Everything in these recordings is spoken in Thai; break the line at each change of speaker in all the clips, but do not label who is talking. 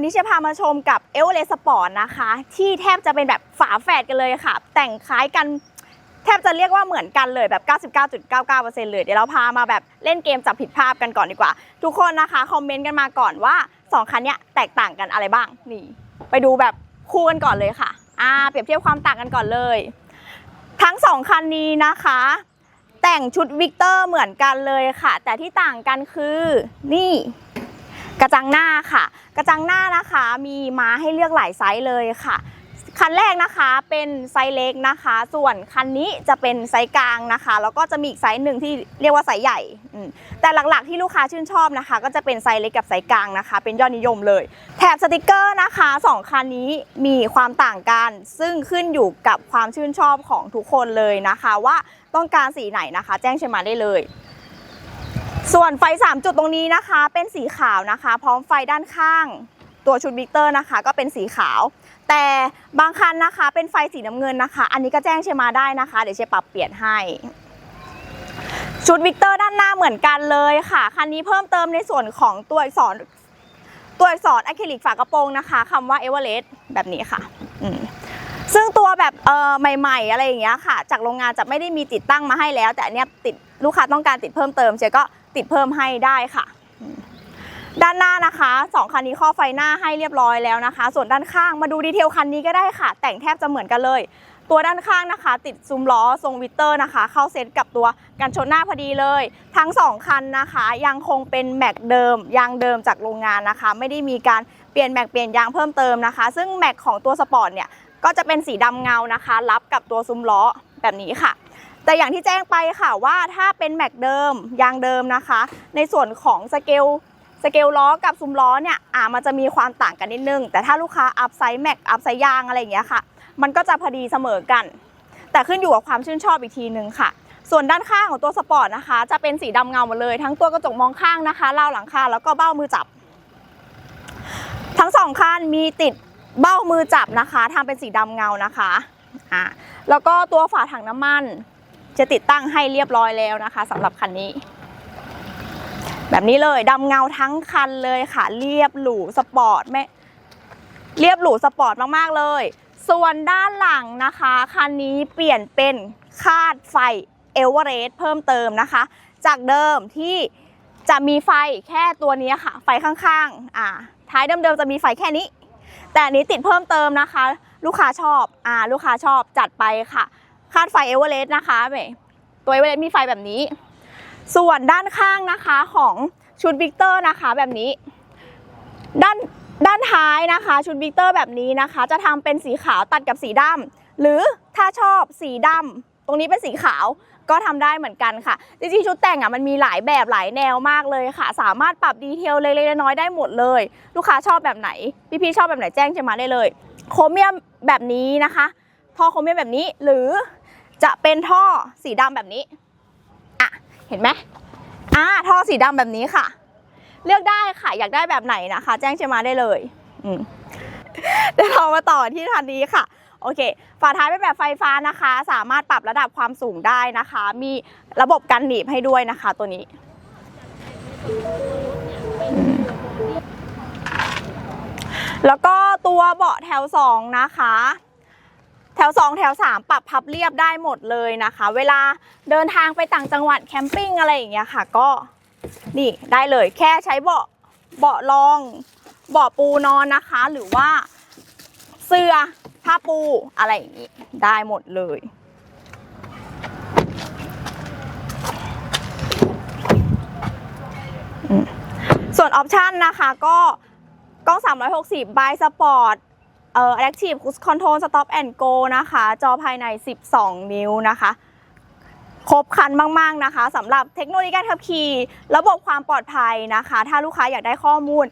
วันนี้เชฟพามาชมกับเอเวอเรสต์สปอร์ตนะคะ ที่แทบจะเป็นแบบฝาแฝดกันเลยค่ะ แต่งคล้ายกันแทบจะเรียกว่าเหมือนกันเลยแบบ 99.99%เลยเดี๋ยวเราพามาแบบเล่นเกมจับผิดภาพกันก่อนดีกว่า ทุกคนนะคะคอมเมนต์กันมาก่อนว่า 2 คันเนี้ยแตกต่างกันอะไรบ้างนี่ ไปดูแบบคู่กันก่อนเลยค่ะอ่าเปรียบเทียบความต่างกันก่อนเลย ทั้งสองคันนี้นะคะ แต่งชุดวิกเตอร์เหมือนกันเลยค่ะ แต่ที่ต่างกันคือนี่ กระจังหน้าค่ะ กระจังหน้านะคะมีมาให้เลือกหลายไซส์เลยค่ะ คันแรกนะคะเป็นไซส์เล็กนะคะ ส่วนคันนี้จะเป็นไซส์กลางนะคะ แล้วก็จะมีอีกไซส์หนึ่งที่เรียกว่าไซส์ใหญ่ แต่หลักๆที่ลูกค้าชื่นชอบนะคะ ก็จะเป็นไซส์เล็กกับไซส์กลางนะคะ เป็นยอดนิยมเลย แถบสติกเกอร์นะคะสองคันนี้มีความต่างกัน ซึ่งขึ้นอยู่กับความชื่นชอบของทุกคนเลยนะคะ ว่าต้องการสีไหนนะคะ แจ้งเชมาได้เลย ส่วนไฟ 3 จุดตรงนี้นะคะ เป็นสีขาวนะคะ พร้อมไฟด้านข้าง ตัวชุดวิกเตอร์นะคะ ก็เป็นสีขาว แต่บางคันนะคะ เป็นไฟสีน้ำเงินนะคะ อันนี้ก็แจ้งเชมาได้นะคะ เดี๋ยวเชปรับเปลี่ยนให้ ชุดวิกเตอร์ด้านหน้าเหมือนกันเลยค่ะ คันนี้เพิ่มเติมในส่วนของตัวอักษรตัวอักษรอะคริลิกฝากระโปรงนะคะคำว่าเอเวอเรสต์แบบนี้ค่ะ อืม ซึ่งตัวแบบเออใหม่ ๆ อะไรอย่างเงี้ยค่ะ จากโรงงานจะไม่ได้มีติดตั้งมาให้แล้ว แต่อันเนี้ยติดลูกค้าต้องการติดเพิ่มเติมเจ๊ก็ติดเพิ่มให้ได้ค่ะ ด้านหน้านะคะสองคันนี้ข้อไฟหน้าให้เรียบร้อยแล้วนะคะ ส่วนด้านข้างมาดูดีเทลคันนี้ก็ได้ค่ะ แต่งแทบจะเหมือนกันเลย ตัวด้านข้างนะคะ ติดซุ้มล้อทรงวิกเตอร์นะคะ เข้าเซตกับตัวกันชนหน้าพอดีเลย ทั้งสองคันนะคะ ยังคงเป็นแม็กเดิมยางเดิมจากโรงงานนะคะ ไม่ได้มีการเปลี่ยนแม็กเปลี่ยนยางเพิ่มเติมนะคะ ซึ่งแม็กของตัวสปอร์ตเนี่ย ก็จะเป็นสีดำเงานะคะ รับกับตัวซุ้มล้อแบบนี้ค่ะ แต่อย่างที่แจ้งไปค่ะว่าถ้าเป็นแม็กเดิมยางเดิมนะคะ ในส่วนของสเกลสเกลล้อกับซุ้มล้อเนี่ยอ่ามันจะมีความต่างกันนิดนึง แต่ถ้าลูกค้าอัพไซส์แม็กอัพไซส์ยางอะไรอย่างเงี้ยค่ะ มันก็จะพอดีเสมอกัน แต่ขึ้นอยู่กับความชื่นชอบอีกทีนึงค่ะ ส่วนด้านข้างของตัวสปอร์ตนะคะ จะเป็นสีดำเงาหมดเลย ทั้งตัวกระจกมองข้างนะคะราวหลังคาแล้วก็เบ้ามือจับ ทั้งสองคันมีติด เบ้ามือจับนะคะทำเป็นสีดำเงานะคะอ่าแล้วก็ตัวฝาถังน้ำมันจะติดตั้งให้เรียบร้อยแล้วนะคะสำหรับคันนี้ แบบนี้เลยดำเงาทั้งคันเลยค่ะ เรียบหรูสปอร์ตไม่เรียบหรูสปอร์ตมากๆเลย ส่วนด้านหลังนะคะคันนี้เปลี่ยนเป็นคาดไฟเอเวอเรสต์เพิ่มเติมนะคะ จากเดิมที่จะมีไฟแค่ตัวนี้ค่ะ ไฟข้างๆอ่าท้ายเดิมๆจะมีไฟแค่นี้ แต่อันนี้ติดเพิ่มเติมนะคะ ลูกค้าชอบอ่าลูกค้าชอบจัดไปค่ะ คาดไฟเอเวอเรสต์นะคะแหมตัวเอเวอเรสต์มีไฟแบบนี้ ส่วนด้านข้างนะคะของชุดวิกเตอร์นะคะแบบนี้ ด้านด้านท้ายนะคะ ชุดวิกเตอร์แบบนี้นะคะ จะทำเป็นสีขาวตัดกับสีดำหรือถ้าชอบสีดำต รงนี้เป็นสีขาวก็ทำได้เหมือนกันค่ะ จริงๆ ชุดแต่งอะมันมีหลายแบบหลายแนวมากเลยค่ะ สามารถปรับดีเทลเล็กๆน้อยๆได้หมดเลย ลูกค้าชอบแบบไหน พี่ๆ ชอบแบบไหนแจ้งเชมาได้เลย โครเมียมแบบนี้นะคะ ท่อโครเมียมแบบนี้หรือจะเป็นท่อสีดำแบบนี้อะเห็นไหมอ่าท่อสีดำแบบนี้ค่ะ เลือกได้ค่ะอยากได้แบบไหนนะคะ แจ้งเชมาได้เลย อืมเดี๋ยวเรามาต่อที่คันนี้ค่ะ โอเค ฝาท้ายเป็นแบบไฟฟ้านะคะ สามารถปรับระดับความสูงได้นะคะ มีระบบกันหนีบให้ด้วยนะคะ ตัวนี้ แล้วก็ตัวเบาะแถว 2 นะคะแถว 2 แถว 3 ปรับพับเรียบได้หมดเลยนะคะ เวลาเดินทางไปต่างจังหวัดแคมปิ้งอะไรอย่างเงี้ยค่ะ ก็นี่ได้เลยแค่ใช้เบาะเบาะรองเบาะปูนอนนะคะ หรือว่าเสื้อ ผ้าปูอะไรอย่างนี้ ได้หมดเลย ส่วนออปชันนะคะก็กล้อง 360 by Sport เอ่อ Active Cruise Control Stop and Go นะคะ จอภายใน 12 นิ้วนะคะ ครบครันมาก ๆ นะคะสำหรับเทคโนโลยีการขับขี่ ระบบความปลอดภัยนะคะ ถ้าลูกค้าอยากได้ข้อมูล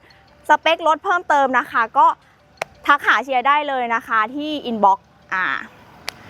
สเปครถเพิ่มเติมนะคะ ก็ ทักหาเชียร์ได้เลยนะคะที่อินบ็อกซ์อ่า